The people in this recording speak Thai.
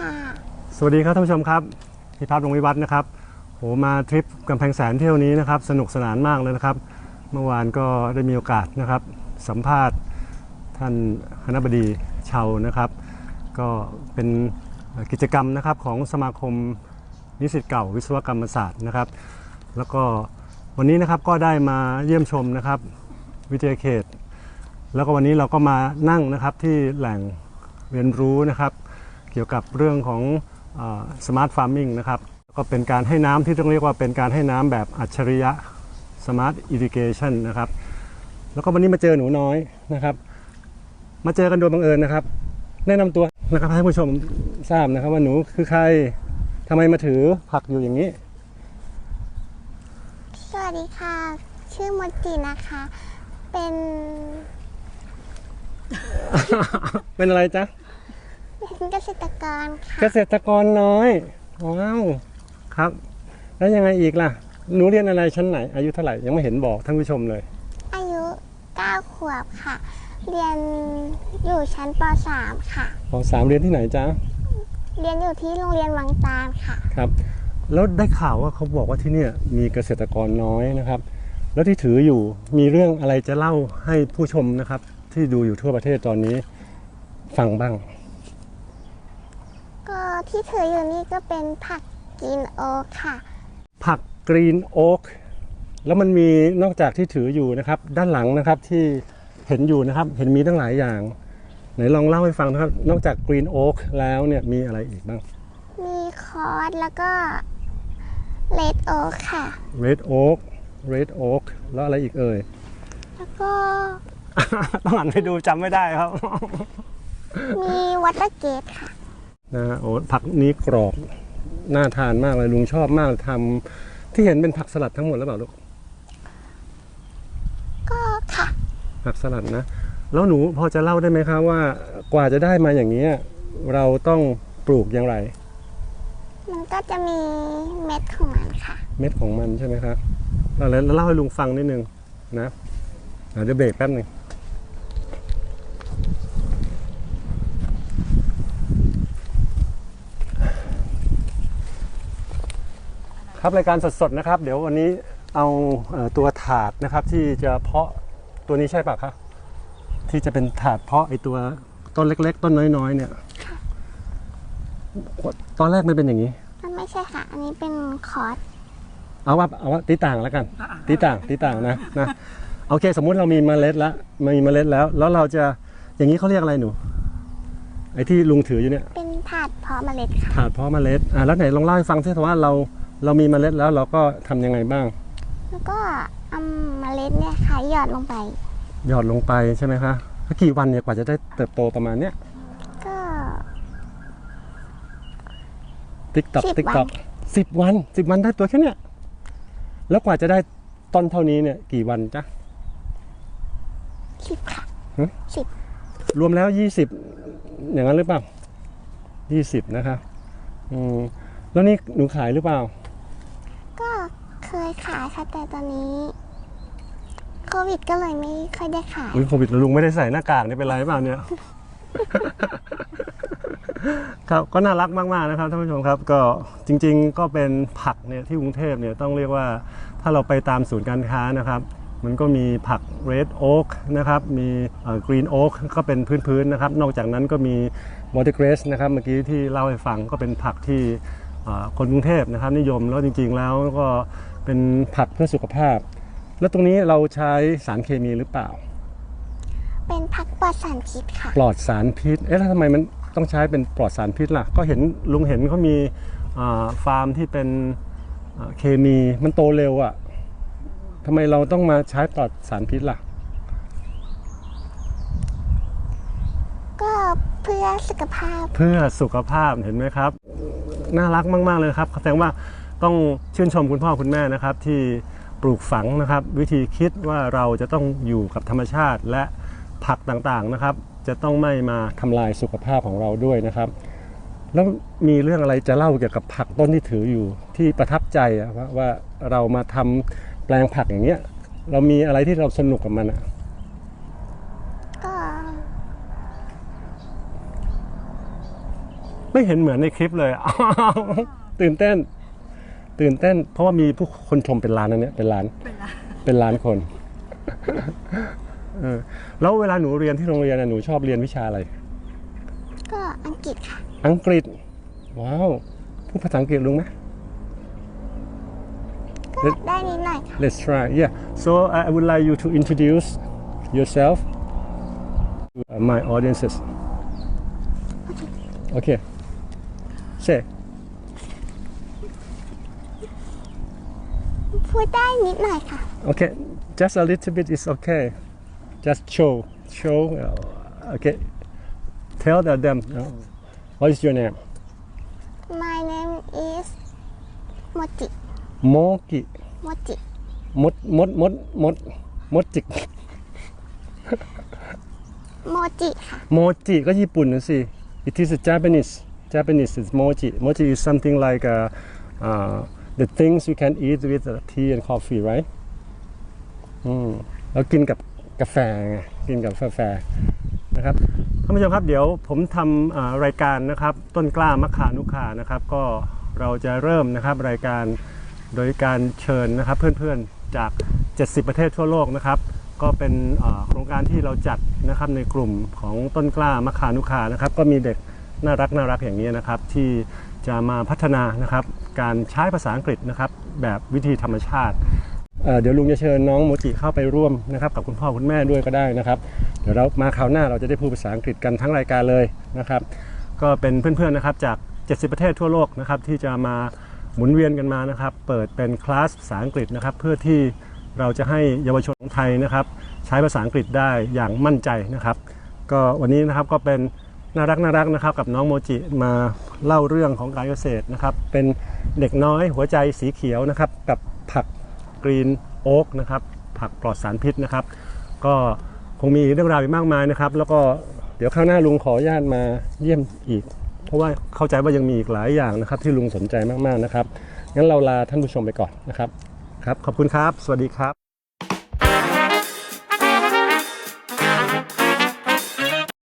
ค่ะ สวัสดีครับท่านผู้ชมครับพิพัฒน์วงวิวัฒน์นะครับโหมาทริปกำแพงแสนเที่ยวนี้นะครับสนุกสนานมากเลยนะครับ เมื่อวานก็ได้มีโอกาสนะครับ สัมภาษณ์ท่านคณบดีเชานะครับ ก็เป็นกิจกรรมนะครับของสมาคมนิสิตเก่าวิศวกรรมศาสตร์นะครับ แล้วก็วันนี้นะครับก็ได้มาเยี่ยมชมนะครับวิทยาเขต แล้วก็วันนี้เราก็มานั่งนะครับที่แหล่งเรียนรู้นะครับ กี่ยวกับเรื่องของสมาร์ทฟาร์มิงนะครับก็เป็นการให้น้ำที่ต้องเรียกว่าเป็นการให้น้ำแบบอัจฉริยะสมาร์ทอิริเกชันนะครับแล้วก็วันนี้มาเจอหนูน้อยนะครับ มาเจอกันโดยบังเอิญนะครับ แนะนำตัวนะครับให้ผู้ชมทราบนะครับ ว่าหนูคือใครทำไมมาถือผักอยู่อย่างนี้ สวัสดีค่ะ ชื่อมดจินะคะ เป็น เป็นอะไรจ๊ะ เป็นเกษตรกรค่ะเกษตรกรน้อย ว้าว ครับ แล้วยังไงอีกล่ะ หนูเรียนอะไรชั้นไหน อายุเท่าไหร่ ยังไม่เห็นบอกท่านผู้ชมเลย อายุ 9 ขวบค่ะ เรียนอยู่ชั้นป .3 ค่ะ ปสามเรียนที่ไหนจ๊ะ เรียนอยู่ที่โรงเรียนวังตาลค่ะ ครับ แล้วได้ข่าวว่าเขาบอกว่าที่เนี่ยมีเกษตรกรน้อยนะครับ แล้วที่ถืออยู่มีเรื่องอะไรจะเล่าให้ผู้ชมนะครับ ที่ดูอยู่ทั่วประเทศตอนนี้ ฟังบ้างก็ ที่ถืออยู่นี่ก็เป็นผักกินโอ๊กค่ะ ผักกรีนโอ๊กแล้วมันมีนอกจากที่ถืออยู่นะครับ ด้านหลังนะครับที่เห็นอยู่นะครับ เห็นมีตั้งหลายอย่าง ไหนลองเล่าให้ฟังนะครับ นอกจากกรีนโอ๊กแล้วเนี่ยมีอะไรอีกบ้างมีคอร์สแล้วก็เลดโอ๊กค่ะ Red Oak Red Oak แล้วอะไรอีกเอ่ย แล้วก็ต้องหันไปดูจำไม่ได้ครับ มีวัตเตอร์เกตค่ะ นะฮะโอ้ผักนี้กรอบน่าทานมากเลยลุงชอบมากทำที่เห็นเป็นผักสลัดทั้งหมดแล้วเปล่าลูกก็ค่ะ ผักสลัดนะ แล้วหนูพอจะเล่าได้ไหมครับว่ากว่าจะได้มาอย่างนี้ยเราต้องปลูกอย่างไร มันก็จะมีเม็ดของมันค่ะ เม็ดของมันใช่ไหมครับแล้วแล้วเล่าให้ลุงฟังนิดนึงนะอะเดี๋ยวเบรกแป๊บหนึ่ง ครับรายการสดๆนะครับ เดี๋ยววันนี้เอาเอ่อตัวถาดนะครับ ที่จะเพาะตัวนี้ใช่ปะครับที่จะเป็นถาดเพาะไอตัวต้นเล็ก ๆ ต้นน้อยๆ เนี่ยตอนแรกมันเป็นอย่างนี้ มันไม่ใช่ค่ะ อันนี้เป็นคอร์สเอาว่าเอาว่าตีต่างแล้วกันตีต่างตีต่างนะนะโอเค สมมุติเรามีเมล็ดแล้วมีเมล็ดแล้ว แล้วเราจะอย่างนี้เขาเรียกอะไรหนูไอ้ที่ลุงถืออยู่เนี่ย เป็นถาดเพาะเมล็ดค่ะถาดเพาะเมล็ดอะแล้วไหนลองเล่าให้ฟังสิว่าเรา เรามีเมล็ดแล้วเราก็ทำยังไงบ้าง แล้วก็เอาเมล็ดเนี่ยค่ะหยอดลงไป หยอดลงไปใช่ไหมคะแล้วกี่วันเนี่ยกว่าจะได้เติบโตประมาณเนี้ยก็ ติ๊กต็อกสิบติ๊กวันต็อกสิบวันสิบวันได้ตัวแค่เนี้ยแล้วกว่าจะได้ต้นเท่านี้เนี่ยกี่วันจ๊ะ สิบค่ะหึ สิบรวมแล้วยี่สิบอย่างนั้นหรือเปล่ายี่สิบนะคะอืมแล้วนี่หนูขายหรือเปล่าก็ เคยขายค่ะแต่ตอนนี้ โควิดก็เลยไม่ค่อยได้ขายอุ้ยโควิดแล้วลุงไม่ได้ใส่หน้ากากนี่เป็นไรหรือเปล่าเนี่ย ครับก็น่ารักมากๆนะครับท่านผู้ชมครับ ก็จริง ๆ ก็เป็นผักเนี่ยที่กรุงเทพเนี่ยต้องเรียกว่าถ้าเราไปตามศูนย์การค้านะครับ มันก็มีผัก red oak นะครับมีเอ่อ green oak ก็เป็นพื้นๆนะครับ นอกจากนั้นก็มี watercress นะครับเมื่อกี้ที่เล่าให้ฟังก็เป็นผักที่คนกรุงเทพนะครับนิยมแล้วจริงๆแล้วก็ เป็นผักเพื่อสุขภาพ แล้วตรงนี้เราใช้สารเคมีหรือเปล่า เป็นผักปลอดสารพิษค่ะ ปลอดสารพิษ เอ๊ะแล้วทำไมมันต้องใช้เป็นปลอดสารพิษล่ะ ก็เห็นลุงเห็นเขามีอ่าฟาร์มที่เป็นอ่าเคมีมันโตเร็วอะ่ะทำไมเราต้องมาใช้ปลอดสารพิษล่ะ ก็เพื่อสุขภาพ เพื่อสุขภาพเห็นไหมครับ น่ารักมาก ๆ เลยครับแสดงว่า ต้องชื่นชมคุณพ่อคุณแม่นะครับ ที่ปลูกฝังนะครับ วิธีคิดว่าเราจะต้องอยู่กับธรรมชาติและผักต่างๆนะครับ จะต้องไม่มาทำลายสุขภาพของเราด้วยนะครับ แล้วมีเรื่องอะไรจะเล่าเกี่ยวกับผักต้นที่ถืออยู่ที่ประทับใจอะว่าว่าเรามาทำแปลงผักอย่างเนี้ยเรามีอะไรที่เราสนุกกับมันอะก็ไม่เห็นเหมือนในคลิปเลย ตื่นเต้น ตื่นเต้น เพราะว่ามีผู้คนชมเป็นล้านนะเนี่ยเป็นล้านเป็นล้านคนเออแล้วเวลาหนูเรียนที่โรงเรียนน่ะหนูชอบเรียนวิชาอะไร ก็อังกฤษค่ะ อังกฤษ ว้าวพูดภาษาอังกฤษรู้ไหมก็ได้นิดหน่อยค่ะ Let's try. Yeah. So I I would like you to introduce yourself to uh, my audiences. Okay. Say. พูดได้นิดหน่อยค่ะ Okay. Just a little bit is okay. Just show. Show. uh, Okay. Tell the- them. uh, what is your name? My name is โมจิ Moki. โมจิ มดมดมดมดมดจิก โมจิค่ะ โมจิก็ญี่ปุ่นนะสิ it is a Japanese Japanese is mochi mochi is something like uh, uh, the things you can eat with tea and coffee right อืมแล้วกินกับกาแฟไงกินกับกาแฟนะครับท่านผู้ชมครับเดี๋ยวผมทำรายการนะครับ ต้นกล้ามะขานุขานะครับ ก็เราจะเริ่มนะครับรายการโดยการเชิญนะครับ เพื่อนๆจาก 70 ประเทศทั่วโลกนะครับ ก็เป็นโครงการที่เราจัดนะครับในกลุ่มของต้นกล้ามะขานุขานะครับ ก็มีเด็กน่ารักน่ารักอย่างนี้นะครับที่ จะมาพัฒนานะครับการใช้ภาษาอังกฤษนะครับแบบวิธีธรรมชาติเเดี๋ยวลุงจะเชิญน้องโมจิเข้าไปร่วมนะครับกับคุณพ่อคุณแม่ด้วยก็ได้นะครับเดี๋ยวเรามาคราวหน้าเราจะได้พูดภาษาอังกฤษกันทั้งรายการเลยนะครับ ก็เป็นเพื่อนๆนะครับจาก 70 ประเทศทั่วโลกนะครับที่จะมาหมุนเวียนกันมานะครับ เปิดเป็นคลาสภาษาอังกฤษนะครับ เพื่อที่เราจะให้เยาวชนของไทยนะครับ ใช้ภาษาอังกฤษได้อย่างมั่นใจนะครับ ก็วันนี้นะครับก็เป็นน่ารักน่ารักนะครับกับน้องโมจิมา เล่าเรื่องของการเกษตรนะครับ เป็นเด็กน้อยหัวใจสีเขียวนะครับ กับผักกรีนโอ๊กนะครับ ผักปลอดสารพิษนะครับ ก็คงมีเรื่องราวอีกมากมายนะครับ แล้วก็เดี๋ยวข้างหน้าลุงขอญาตมาเยี่ยมอีก เพราะว่าเข้าใจว่ายังมีอีกหลายอย่างนะครับ ที่ลุงสนใจมากๆนะครับงั้นเราลาท่านผู้ชมไปก่อนนะครับครับ ขอบคุณครับ สวัสดีครับ